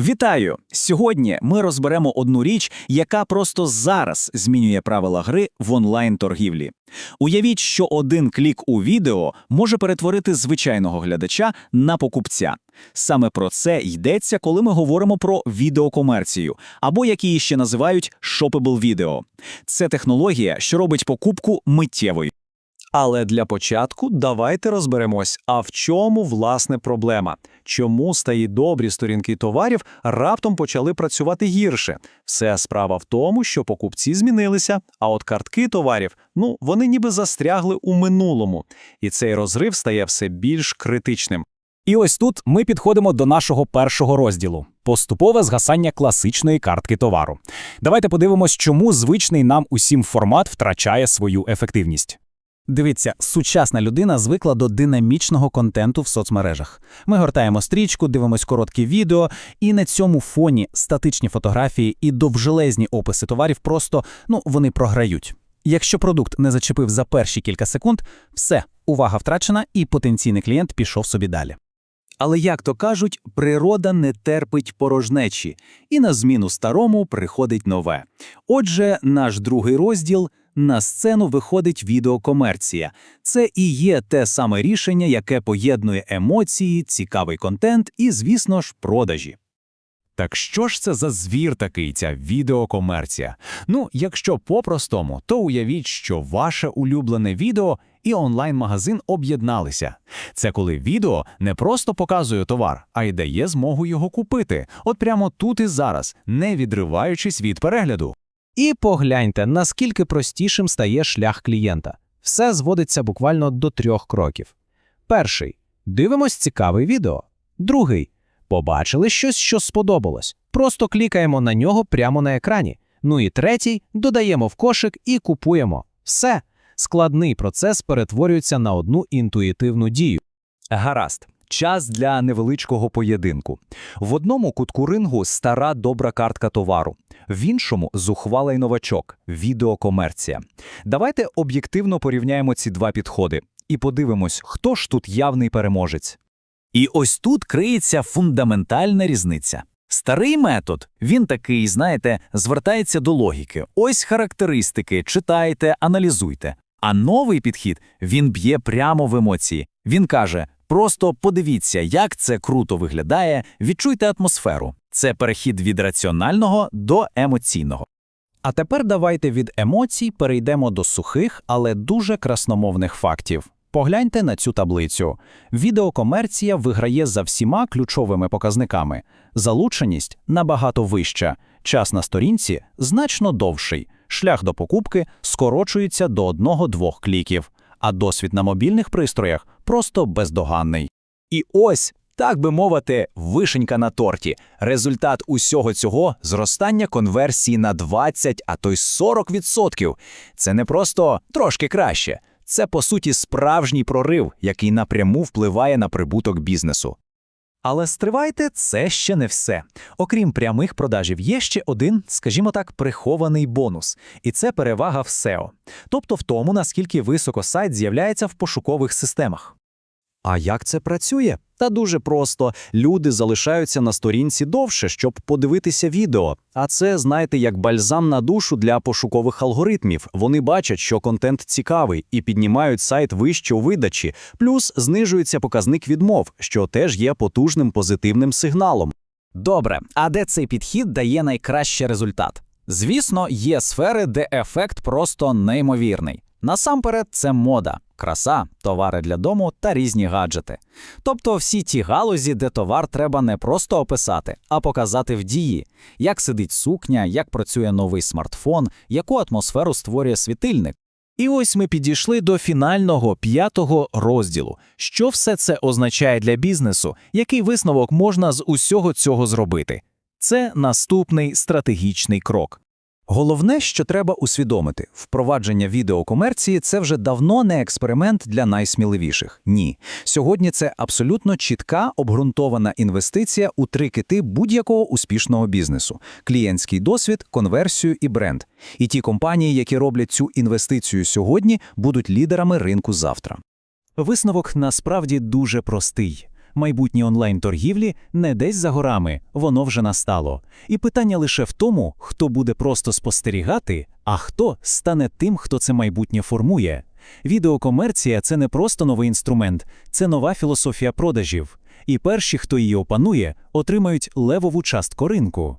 Вітаю! Сьогодні ми розберемо одну річ, яка просто зараз змінює правила гри в онлайн-торгівлі. Уявіть, що один клік у відео може перетворити звичайного глядача на покупця. Саме про це йдеться, коли ми говоримо про відеокомерцію, або як її ще називають shoppable відео. Це технологія, що робить покупку миттєвою. Але для початку давайте розберемось, а в чому власне проблема? Чому стаї добрі сторінки товарів раптом почали працювати гірше? Все справа в тому, що покупці змінилися, а от картки товарів, ну, вони ніби застрягли у минулому. І цей розрив стає все більш критичним. І ось тут ми підходимо до нашого першого розділу поступове згасання класичної картки товару. Давайте подивимось, чому звичний нам усім формат втрачає свою ефективність. Дивіться, сучасна людина звикла до динамічного контенту в соцмережах. Ми гортаємо стрічку, дивимось короткі відео, і на цьому фоні статичні фотографії і довжелезні описи товарів просто ну вони програють. Якщо продукт не зачепив за перші кілька секунд, все, увага втрачена, і потенційний клієнт пішов собі далі. Але, як то кажуть, природа не терпить порожнечі, і на зміну старому приходить нове. Отже, наш другий розділ на сцену виходить відеокомерція. Це і є те саме рішення, яке поєднує емоції, цікавий контент і, звісно ж, продажі. Так що ж це за звір такий, ця відеокомерція? Ну, якщо по-простому, то уявіть, що ваше улюблене відео і онлайн-магазин об'єдналися. Це коли відео не просто показує товар, а й дає змогу його купити, от прямо тут і зараз, не відриваючись від перегляду. І погляньте, наскільки простішим стає шлях клієнта. Все зводиться буквально до трьох кроків. Перший дивимось цікаве відео. Другий побачили щось, що сподобалось. Просто клікаємо на нього прямо на екрані. Ну і третій додаємо в кошик і купуємо. Все. Складний процес перетворюється на одну інтуїтивну дію. Гаразд. Час для невеличкого поєдинку. В одному кутку рингу стара добра картка товару, в іншому зухвалий новачок відеокомерція. Давайте об'єктивно порівняємо ці два підходи і подивимось, хто ж тут явний переможець. І ось тут криється фундаментальна різниця. Старий метод, він такий, знаєте, звертається до логіки. Ось характеристики, читайте, аналізуйте. А новий підхід він б'є прямо в емоції. Він каже: просто подивіться, як це круто виглядає, відчуйте атмосферу. Це перехід від раціонального до емоційного. А тепер давайте від емоцій перейдемо до сухих, але дуже красномовних фактів. Погляньте на цю таблицю. Відеокомерція виграє за всіма ключовими показниками. Залученість набагато вища, час на сторінці значно довший, шлях до покупки скорочується до одного-двох кліків, а досвід на мобільних пристроях просто бездоганний. І ось, так би мовити, вишенька на торті. Результат усього цього зростання конверсії на 20, а то й 40%. Це не просто трошки краще. Це, по суті, справжній прорив, який напряму впливає на прибуток бізнесу. Але стривайте, це ще не все. Окрім прямих продажів, є ще один, скажімо так, прихований бонус, і це перевага в SEO, тобто в тому, наскільки високо сайт з'являється в пошукових системах. А як це працює? Та дуже просто. Люди залишаються на сторінці довше, щоб подивитися відео. А це, знаєте, як бальзам на душу для пошукових алгоритмів. Вони бачать, що контент цікавий, і піднімають сайт вище у видачі, плюс знижується показник відмов, що теж є потужним позитивним сигналом. Добре, а де цей підхід дає найкращий результат? Звісно, є сфери, де ефект просто неймовірний. Насамперед, це мода, краса, товари для дому та різні гаджети. Тобто всі ті галузі, де товар треба не просто описати, а показати в дії, як сидить сукня, як працює новий смартфон, яку атмосферу створює світильник. І ось ми підійшли до фінального п'ятого розділу. Що все це означає для бізнесу, який висновок можна з усього цього зробити? Це наступний стратегічний крок. Головне, що треба усвідомити, впровадження відеокомерції це вже давно не експеримент для найсміливіших. Ні. Сьогодні це абсолютно чітка обґрунтована інвестиція у три кити будь-якого успішного бізнесу: клієнтський досвід, конверсію і бренд. І ті компанії, які роблять цю інвестицію сьогодні, будуть лідерами ринку завтра. Висновок насправді дуже простий. Майбутнє онлайн-торгівлі не десь за горами, воно вже настало. І питання лише в тому, хто буде просто спостерігати, а хто стане тим, хто це майбутнє формує. Відеокомерція це не просто новий інструмент, це нова філософія продажів. І перші, хто її опанує, отримають левову частку ринку.